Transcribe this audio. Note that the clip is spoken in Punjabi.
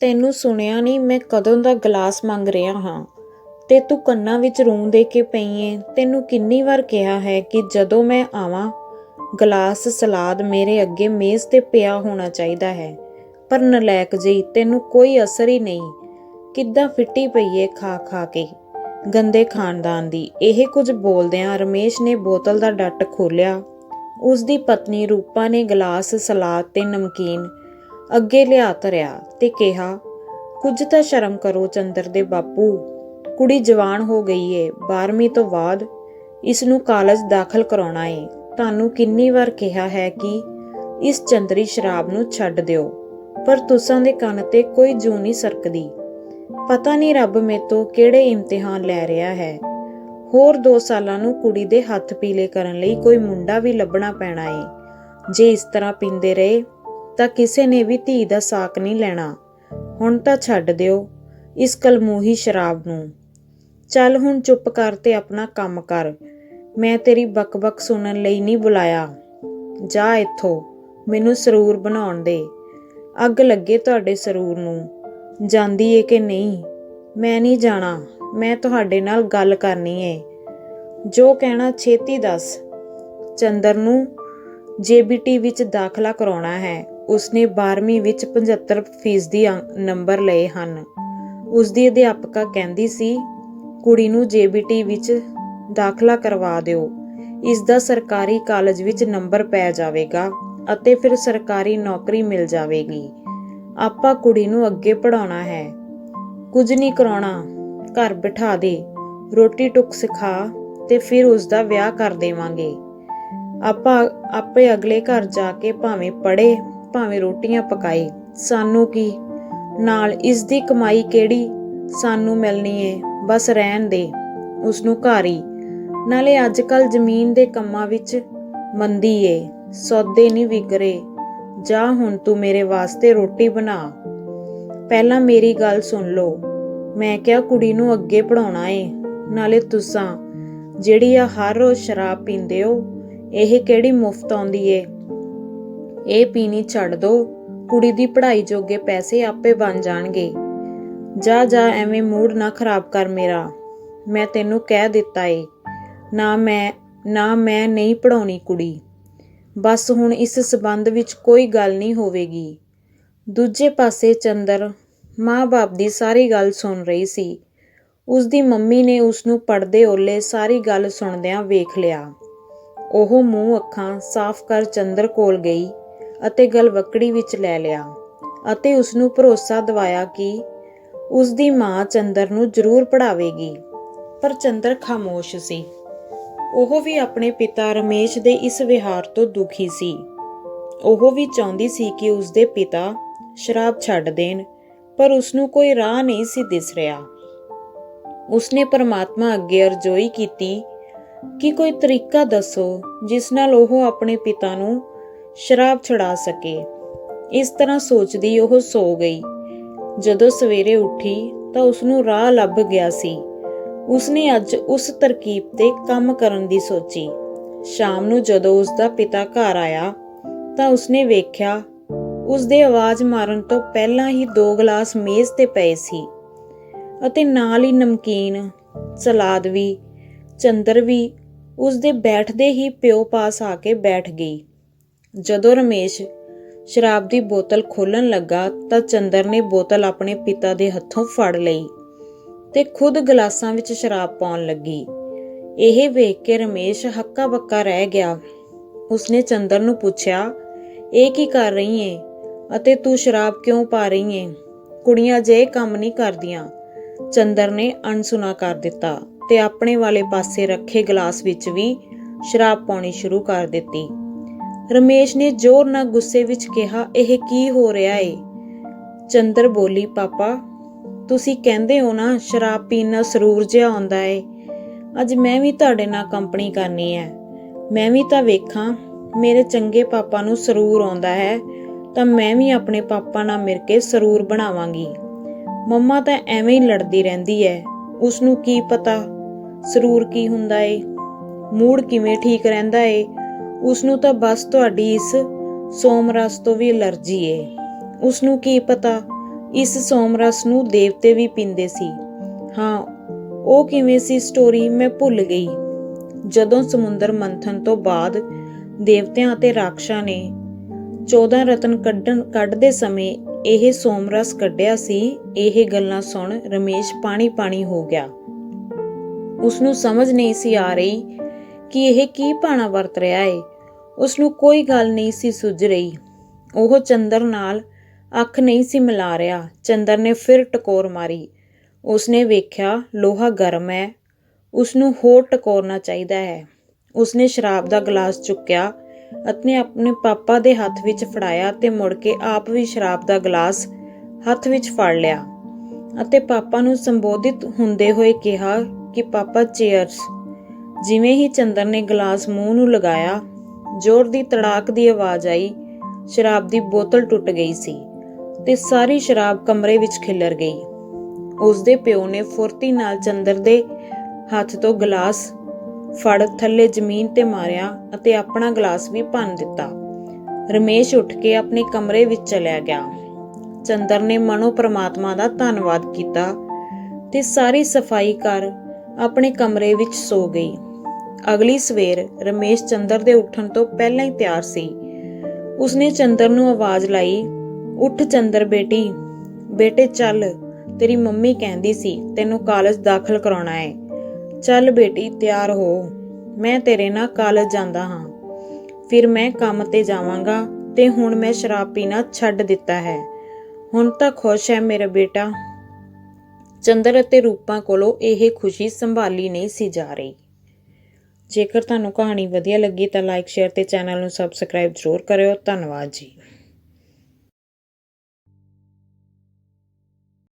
ਤੈਨੂੰ ਸੁਣਿਆ ਨਹੀਂ, ਮੈਂ ਕਦੋਂ ਦਾ ਗਲਾਸ ਮੰਗ ਰਿਹਾ ਹਾਂ? ਤੇ ਤੂੰ ਕੰਨਾਂ ਵਿੱਚ ਰੂੰ ਦੇ ਕੇ ਪਈ ਏ। ਤੈਨੂੰ ਕਿੰਨੀ ਵਾਰ ਕਿਹਾ ਹੈ ਕਿ ਜਦੋਂ ਮੈਂ ਆਵਾਂ, ਗਲਾਸ ਸਲਾਦ ਮੇਰੇ ਅੱਗੇ ਮੇਜ਼ ਤੇ ਪਿਆ ਹੋਣਾ ਚਾਹੀਦਾ ਹੈ। ਪਰ ਨਲਾਇਕ ਜਿਹੀ, ਤੈਨੂੰ ਕੋਈ ਅਸਰ ਹੀ ਨਹੀਂ। ਕਿੱਦਾਂ ਫਿੱਟੀ ਪਈ ਏ ਖਾ ਖਾ ਕੇ? ਗੰਦੇ ਖਾਨਦਾਨ ਦੀ। ਇਹ ਕੁਝ ਬੋਲਦਿਆਂ ਰਮੇਸ਼ ਨੇ ਬੋਤਲ ਦਾ ਡੱਟ ਖੋਲਿਆ ਉਸ ਦੀ ਪਤਨੀ ਰੂਪਾ ਨੇ ਗਲਾਸ ਸਲਾਦ ਤੇ ਨਮਕੀਨ ਅੱਗੇ ਲਿਆ ਧਰਿਆ ਤੇ ਕਿਹਾ, ਕੁਝ ਤਾਂ ਸ਼ਰਮ ਕਰੋ ਚੰਦਰ ਦੇ ਬਾਪੂ। ਕੁੜੀ ਜਵਾਨ ਹੋ ਗਈ ਏ 12ਵੀਂ ਤੋਂ ਬਾਅਦ ਇਸ ਨੂੰ ਕਾਲਜ ਦਾਖਲ ਕਰਾਉਣਾ ਏ। ਤੁਹਾਨੂੰ ਕਿੰਨੀ ਵਾਰ ਕਿਹਾ ਹੈ ਕਿ ਇਸ ਚੰਦਰੀ ਸ਼ਰਾਬ ਨੂੰ ਛੱਡ ਦਿਓ, ਪਰ ਤੁਸਾਂ ਦੇ ਕੰਨ ਤੇ ਕੋਈ ਜੂ ਨਹੀਂ ਸਰਕਦੀ। ਪਤਾ ਨਹੀਂ ਰੱਬ ਮੇਤੋਂ ਕਿਹੜੇ ਇਮਤਿਹਾਨ ਲੈ ਰਿਹਾ ਹੈ। ਹੋਰ 2 ਸਾਲਾਂ ਨੂੰ ਕੁੜੀ ਦੇ ਹੱਥ ਪੀਲੇ ਕਰਨ ਲਈ ਕੋਈ ਮੁੰਡਾ ਵੀ ਲੱਭਣਾ ਪੈਣਾ ਏ। ਜੇ ਇਸ ਤਰ੍ਹਾਂ ਪੀਂਦੇ ਰਹੇ ਤਾਂ ਕਿਸੇ ਨੇ ਵੀ ਧੀ ਦਾ ਸਾਕ ਨਹੀਂ ਲੈਣਾ। ਹੁਣ ਤਾਂ ਛੱਡ ਦਿਓ ਇਸ ਕਲਮੂਹੀ ਸ਼ਰਾਬ ਨੂੰ। ਚੱਲ ਹੁਣ ਚੁੱਪ ਕਰ ਤੇ ਆਪਣਾ ਕੰਮ ਕਰ। ਮੈਂ ਤੇਰੀ ਬਕਬਕ ਸੁਣਨ ਲਈ ਨਹੀਂ ਬੁਲਾਇਆ। ਜਾ ਇੱਥੋਂ, ਮੈਨੂੰ ਸਰੂਰ ਬਣਾਉਣ ਦੇ। ਅੱਗ ਲੱਗੇ ਤੁਹਾਡੇ ਸਰੂਰ ਨੂੰ। ਜਾਂਦੀ ਏ ਕਿ ਨਹੀਂ? ਮੈਂ ਨਹੀਂ ਜਾਣਾ। ਮੈਂ ਤੁਹਾਡੇ ਨਾਲ ਗੱਲ ਕਰਨੀ ਏ। ਜੋ ਕਹਿਣਾ ਛੇਤੀ ਦੱਸ। ਚੰਦਰ ਨੂੰ ਜੇਬੀਟੀ ਵਿੱਚ ਦਾਖਲਾ ਕਰਾਉਣਾ ਹੈ। ਉਸਨੇ 12ਵੀਂ ਵਿੱਚ 75% ਦੀ ਨੰਬਰ ਲਏ ਹਨ। ਉਸ ਅਧਿਆਪਕਾ ਕਹਿੰਦੀ ਸੀ, ਕੁੜੀ ਨੂੰ ਜੇਬੀਟੀ ਵਿੱਚ ਦਾਖਲਾ ਕਰਵਾ ਦਿਓ। ਇਸ ਦਾ ਸਰਕਾਰੀ ਕਾਲਜ ਵਿੱਚ ਨੰਬਰ ਪੈ ਜਾਵੇਗਾ ਅਤੇ ਫਿਰ ਸਰਕਾਰੀ ਨੌਕਰੀ ਮਿਲ ਜਾਵੇਗੀ। ਆਪਾਂ ਕੁੜੀ ਨੂੰ ਅੱਗੇ ਪੜਾਉਣਾ ਹੈ। ਕੁਝ ਨਹੀਂ ਕਰਾਉਣਾ। ਘਰ ਬਿਠਾ ਦੇ। ਰੋਟੀ ਟੁੱਕ ਸਿਖਾ ਤੇ ਫਿਰ ਉਸ ਦਾ ਵਿਆਹ ਕਰ ਦੇਵਾਂਗੇ। ਆਪਾਂ, ਆਪੇ ਅਗਲੇ ਘਰ ਜਾ ਕੇ ਭਾਵੇਂ ਪੜੇ ਭਾਵੇਂ ਰੋਟੀਆਂ ਪਕਾਏ ਸਾਨੂੰ ਕੀ? ਨਾਲ ਇਸ ਦੀ ਕਮਾਈ ਕਿਹੜੀ? ਸਾਨੂੰ ਮਿਲਣੀ ਏ, ਬਸ ਰਹਿਣ ਦੇ। ਉਸ ਨੂੰ ਘਾਰੀ ਨਾਲੇ ਅੱਜ ਕੱਲ ਜ਼ਮੀਨ ਦੇ ਕੰਮਾਂ ਵਿੱਚ ਮੰਦੀ ਏ, ਸੌਦੇ ਨਹੀਂ ਵਿਗਰੇ। ਜਾ ਹੁਣ ਤੂੰ ਮੇਰੇ ਵਾਸਤੇ ਰੋਟੀ ਬਣਾ। ਪਹਿਲਾਂ ਮੇਰੀ ਗੱਲ ਸੁਣ ਲਓ। ਮੈਂ ਕਿਹਾ ਕੁੜੀ ਨੂੰ ਅੱਗੇ ਪੜਾਉਣਾ ਏ। ਨਾਲੇ ਤੁਸਾਂ, ਜਿਹੜੀ ਆ ਹਰ ਰੋਜ਼ ਸ਼ਰਾਬ ਪੀਂਦੇ ਹੋ, ਇਹ ਕਿਹੜੀ ਮੁਫਤ ਆਉਂਦੀ ਏ? ਇਹ ਪੀਣੀ ਛੱਡ ਦੋ। ਕੁੜੀ ਦੀ ਪੜ੍ਹਾਈ ਜੋਗੇ ਪੈਸੇ ਆਪੇ ਬਣ ਜਾਣਗੇ। ਜਾ ਜਾ, ਐਵੇਂ ਮੂਡ ਨਾ ਖਰਾਬ ਕਰ ਮੇਰਾ। ਮੈਂ ਤੈਨੂੰ ਕਹਿ ਦਿੱਤਾ ਏ। ਨਾ ਮੈਂ ਨਾ ਮੈਂ ਨਹੀਂ ਪੜਾਉਣੀ ਕੁੜੀ। ਬਸ ਹੁਣ ਇਸ ਸਬੰਧ ਵਿੱਚ ਕੋਈ ਗੱਲ ਨਹੀਂ ਹੋਵੇਗੀ। ਦੂਜੇ ਪਾਸੇ ਚੰਦਰ ਮਾਂ-ਬਾਪ ਦੀ ਸਾਰੀ ਗੱਲ ਸੁਣ ਰਹੀ ਸੀ। ਉਸ ਦੀ ਮੰਮੀ ਨੇ ਉਸ ਨੂੰ ਪੜਦੇ ਓਲੇ ਸਾਰੀ ਗੱਲ ਸੁਣਦਿਆਂ ਵੇਖ ਲਿਆ। ਉਹ ਮੂੰਹ ਅੱਖਾਂ ਸਾਫ਼ ਕਰ ਚੰਦਰ ਕੋਲ ਗਈ। ਅਤੇ ਗਲਵਕੜੀ ਵਿੱਚ ਲੈ ਲਿਆ ਅਤੇ ਉਸ ਨੂੰ ਭਰੋਸਾ ਦਿਵਾਇਆ ਕਿ ਉਸ ਦੀ ਮਾਂ ਚੰਦਰ ਨੂੰ ਜ਼ਰੂਰ ਪੜਾਵੇਗੀ ਪਰ ਚੰਦਰ ਖਾਮੋਸ਼ ਸੀ। ਉਹ ਵੀ ਆਪਣੇ ਪਿਤਾ ਰਮੇਸ਼ ਦੇ ਇਸ ਵਿਹਾਰ ਤੋਂ ਦੁਖੀ ਸੀ। ਉਹ ਵੀ ਚਾਹੁੰਦੀ ਸੀ ਕਿ ਉਸ ਦੇ ਪਿਤਾ ਸ਼ਰਾਬ ਛੱਡ ਦੇਣ, ਪਰ ਉਸ ਨੂੰ ਕੋਈ ਰਾਹ ਨਹੀਂ ਸੀ ਦਿਸ ਰਿਹਾ। ਉਸਨੇ ਪਰਮਾਤਮਾ ਅੱਗੇ ਅਰਜ਼ੋਈ ਕੀਤੀ ਕਿ ਕੋਈ ਤਰੀਕਾ ਦੱਸੋ ਜਿਸ ਨਾਲ ਉਹ ਆਪਣੇ ਪਿਤਾ ਨੂੰ ਸ਼ਰਾਬ ਛੁਡਾ ਸਕੇ। ਇਸ ਤਰ੍ਹਾਂ ਸੋਚਦੀ ਉਹ ਸੋ ਗਈ। ਜਦੋਂ ਸਵੇਰੇ ਉੱਠੀ ਤਾਂ ਉਸ ਨੂੰ ਰਾਹ ਲੱਭ ਗਿਆ ਸੀ। ਉਸਨੇ ਅੱਜ ਉਸ ਤਰਕੀਬ ਤੇ ਕੰਮ ਕਰਨ ਦੀ ਸੋਚੀ। ਸ਼ਾਮ ਨੂੰ ਜਦੋਂ ਉਸ ਦਾ ਪਿਤਾ ਘਰ ਆਇਆ ਤਾਂ ਉਸਨੇ ਵੇਖਿਆ ਉਸ ਦੇ ਆਵਾਜ਼ ਮਾਰਨ ਤੋਂ ਪਹਿਲਾਂ ਹੀ ਦੋ ਗਲਾਸ ਮੇਜ਼ ਤੇ ਪਏ ਸੀ ਅਤੇ ਨਾਲ ਹੀ ਨਮਕੀਨ, ਸਲਾਦ ਵੀ, ਚੰਦਰ ਵੀ ਉਸ ਦੇ ਬੈਠਦੇ ਹੀ ਪਿਓ ਪਾਸ ਆ ਕੇ ਬੈਠ ਗਈ। ਜਦੋਂ ਰਮੇਸ਼ ਸ਼ਰਾਬ ਦੀ ਬੋਤਲ ਖੋਲਣ ਲੱਗਾ ਤਾਂ ਚੰਦਰ ਨੇ ਬੋਤਲ ਆਪਣੇ ਪਿਤਾ ਦੇ ਹੱਥੋਂ ਫੜ ਲਈ ਤੇ ਖੁਦ ਗਲਾਸਾਂ ਵਿੱਚ ਸ਼ਰਾਬ ਪਾਉਣ ਲੱਗੀ। ਇਹ ਵੇਖ ਕੇ ਰਮੇਸ਼ ਹੱਕਾ ਬੱਕਾ ਰਹਿ ਗਿਆ। ਉਸਨੇ ਚੰਦਰ ਨੂੰ ਪੁੱਛਿਆ, ਇਹ ਕੀ ਕਰ ਰਹੀ ਏ? ਅਤੇ ਤੂੰ ਸ਼ਰਾਬ ਕਿਉਂ ਪਾ ਰਹੀ ਏ? ਕੁੜੀਆਂ ਜੇ ਕੰਮ ਨਹੀਂ ਕਰਦੀਆਂ। ਚੰਦਰ ਨੇ ਅਣਸੁਣਾ ਕਰ ਦਿੱਤਾ ਤੇ ਆਪਣੇ ਵਾਲੇ ਪਾਸੇ ਰੱਖੇ ਗਲਾਸ ਵਿੱਚ ਵੀ ਸ਼ਰਾਬ ਪਾਉਣੀ ਸ਼ੁਰੂ ਕਰ ਦਿੱਤੀ। ਰਮੇਸ਼ ਨੇ ਜ਼ੋਰ ਨਾਲ ਗੁੱਸੇ ਵਿੱਚ ਕਿਹਾ, ਇਹ ਕੀ ਹੋ ਰਿਹਾ ਏ? ਚੰਦਰ ਬੋਲੀ, ਪਾਪਾ, ਤੁਸੀਂ ਕਹਿੰਦੇ ਹੋ ਨਾ, ਸ਼ਰਾਬ ਪੀਣ ਨਾਲ ਸਰੂਰ ਜਿਹਾ ਆਉਂਦਾ ਏ। ਅੱਜ ਮੈਂ ਵੀ ਤੁਹਾਡੇ ਨਾਲ ਕੰਪਨੀ ਕਰਨੀ ਹੈ ਮੈਂ ਵੀ ਤਾਂ ਵੇਖਾਂ, ਮੇਰੇ ਚੰਗੇ ਪਾਪਾ ਨੂੰ ਸਰੂਰ ਆਉਂਦਾ ਹੈ, ਤਾਂ ਮੈਂ ਵੀ ਆਪਣੇ ਪਾਪਾ ਨਾਲ ਮਿਲ ਕੇ ਸਰੂਰ ਬਣਾਵਾਂਗੀ। ਮੰਮਾ ਤਾਂ ਐਵੇਂ ਹੀ ਲੜਦੀ ਰਹਿੰਦੀ ਹੈ ਉਸ ਨੂੰ ਕੀ ਪਤਾ ਸਰੂਰ ਕੀ ਹੁੰਦਾ ਏ? ਮੂਡ ਕਿਵੇਂ ਠੀਕ ਰਹਿੰਦਾ ਏ? ਉਸ ਨੂੰ ਤਾਂ ਬਸ ਤੁਹਾਡੀ ਇਸ ਸੋਮਰਸ ਤੋਂ ਵੀ ਅਲਰਜੀ ਏ। ਉਸ ਨੂੰ ਕੀ ਪਤਾ? ਇਸ ਸੋਮਰਸ ਨੂੰ ਦੇਵਤੇ ਵੀ ਪੀਂਦੇ ਸੀ। ਹਾਂ, ਉਹ ਕਿਵੇਂ ਸੀ ਸਟੋਰੀ ਮੈਂ ਭੁੱਲ ਗਈ। ਜਦੋਂ ਸਮੁੰਦਰ ਮੰਥਨ ਤੋਂ ਬਾਅਦ ਦੇਵਤਿਆਂ ਅਤੇ ਰਾਖਸ਼ਾਂ ਨੇ 14 ਰਤਨ ਕੱਢਣ ਕੱਢਦੇ ਸਮੇਂ ਇਹ ਸੋਮਰਸ ਕੱਢਿਆ ਸੀ, ਇਹ ਗੱਲਾਂ ਸੁਣ ਰਮੇਸ਼ ਪਾਣੀ ਪਾਣੀ ਹੋ ਗਿਆ। ਉਸ ਨੂੰ ਸਮਝ ਨਹੀਂ ਸੀ ਆ ਰਹੀ ਕਿ ਇਹ ਕੀ ਪਾਣਾ ਵਰਤ ਰਿਹਾ ਏ। ਉਸ ਨੂੰ ਕੋਈ ਗੱਲ ਨਹੀਂ ਸੀ ਸੁੱਝ ਰਹੀ। ਉਹ ਚੰਦਰ ਨਾਲ ਅੱਖ ਨਹੀਂ ਸੀ ਮਿਲਾ ਰਿਹਾ। ਚੰਦਰ ਨੇ ਫਿਰ ਟਕੋਰ ਮਾਰੀ। ਉਸਨੇ ਵੇਖਿਆ, ਲੋਹਾ ਗਰਮ ਹੈ। ਉਸ ਨੂੰ ਹੋਰ ਟਕੋਰਨਾ ਚਾਹੀਦਾ ਹੈ। ਉਸਨੇ ਸ਼ਰਾਬ ਦਾ ਗਲਾਸ ਚੁੱਕਿਆ, ਅਤੇ ਆਪਣੇ ਪਾਪਾ ਦੇ ਹੱਥ ਵਿੱਚ ਫੜਾਇਆ ਤੇ ਮੁੜ ਕੇ ਆਪ ਵੀ ਸ਼ਰਾਬ ਦਾ ਗਲਾਸ ਹੱਥ ਵਿੱਚ ਫੜ ਲਿਆ। ਅਤੇ ਪਾਪਾ ਨੂੰ ਸੰਬੋਧਿਤ ਹੁੰਦੇ ਹੋਏ ਕਿਹਾ ਕਿ, ਪਾਪਾ ਚੀਅਰਸ ਜਿਵੇਂ ਹੀ ਚੰਦਰ ਨੇ ਗਲਾਸ ਮੂੰਹ ਨੂੰ ਲਗਾਇਆ ਜ਼ੋਰ ਦੀ ਤੜਾਕ ਦੀ ਆਵਾਜ਼ ਆਈ। ਸ਼ਰਾਬ ਦੀ ਬੋਤਲ ਟੁੱਟ ਗਈ ਸੀ ਤੇ ਸਾਰੀ ਸ਼ਰਾਬ ਕਮਰੇ ਵਿੱਚ ਖਿਲਰ ਗਈ। ਉਸ ਦੇ ਪਿਓ ਨੇ ਫੁਰਤੀ ਨਾਲ ਚੰਦਰ ਦੇ ਹੱਥ ਤੋਂ ਗਲਾਸ ਫੜ ਥੱਲੇ ਜ਼ਮੀਨ ਤੇ ਮਾਰਿਆ ਅਤੇ ਆਪਣਾ ਗਲਾਸ ਵੀ ਭੰਨ ਦਿੱਤਾ। ਰਮੇਸ਼ ਉੱਠ ਕੇ ਆਪਣੇ ਕਮਰੇ ਵਿੱਚ ਚਲਿਆ ਗਿਆ। ਚੰਦਰ ਨੇ ਮਨੋ ਪ੍ਰਮਾਤਮਾ ਦਾ ਧੰਨਵਾਦ ਕੀਤਾ ਤੇ ਸਾਰੀ ਸਫ਼ਾਈ ਕਰ ਆਪਣੇ ਕਮਰੇ ਵਿੱਚ ਸੋ ਗਈ। ਅਗਲੀ ਸਵੇਰ ਰਮੇਸ਼ ਚੰਦਰ ਦੇ ਉੱਠਣ ਤੋਂ ਪਹਿਲਾਂ ਹੀ ਤਿਆਰ ਸੀ। ਉਸਨੇ ਚੰਦਰ ਨੂੰ ਆਵਾਜ਼ ਲਾਈ, ਉੱਠ ਚੰਦਰ ਬੇਟੀ, ਬੇਟੇ ਚੱਲ, ਤੇਰੀ ਮੰਮੀ ਕਹਿੰਦੀ ਸੀ, ਤੈਨੂੰ ਕਾਲਜ ਦਾਖਲ ਕਰਾਉਣਾ ਹੈ। ਚੱਲ ਬੇਟੀ, ਤਿਆਰ ਹੋ, ਮੈਂ ਤੇਰੇ ਨਾਲ ਕਾਲਜ ਜਾਂਦਾ ਹਾਂ। ਫਿਰ ਮੈਂ ਕੰਮ ਤੇ ਜਾਵਾਂਗਾ ਤੇ ਹੁਣ ਮੈਂ ਸ਼ਰਾਬ ਪੀਣਾ ਛੱਡ ਦਿੱਤਾ ਹੈ। ਹੁਣ ਤਾਂ ਖੁਸ਼ ਹੈ ਮੇਰਾ ਬੇਟਾ। ਚੰਦਰ ਅਤੇ ਰੂਪਾ ਕੋਲੋਂ ਇਹ ਖੁਸ਼ੀ ਸੰਭਾਲੀ ਨਹੀਂ ਸੀ ਜਾ ਰਹੀ। ਜੇਕਰ ਤੁਹਾਨੂੰ ਕਹਾਣੀ ਵਧੀਆ ਲੱਗੀ ਤਾਂ ਲਾਈਕ ਸ਼ੇਅਰ ਤੇ ਚੈਨਲ ਨੂੰ ਸਬਸਕ੍ਰਾਈਬ ਜ਼ਰੂਰ ਕਰਿਓ। ਧੰਨਵਾਦ ਜੀ।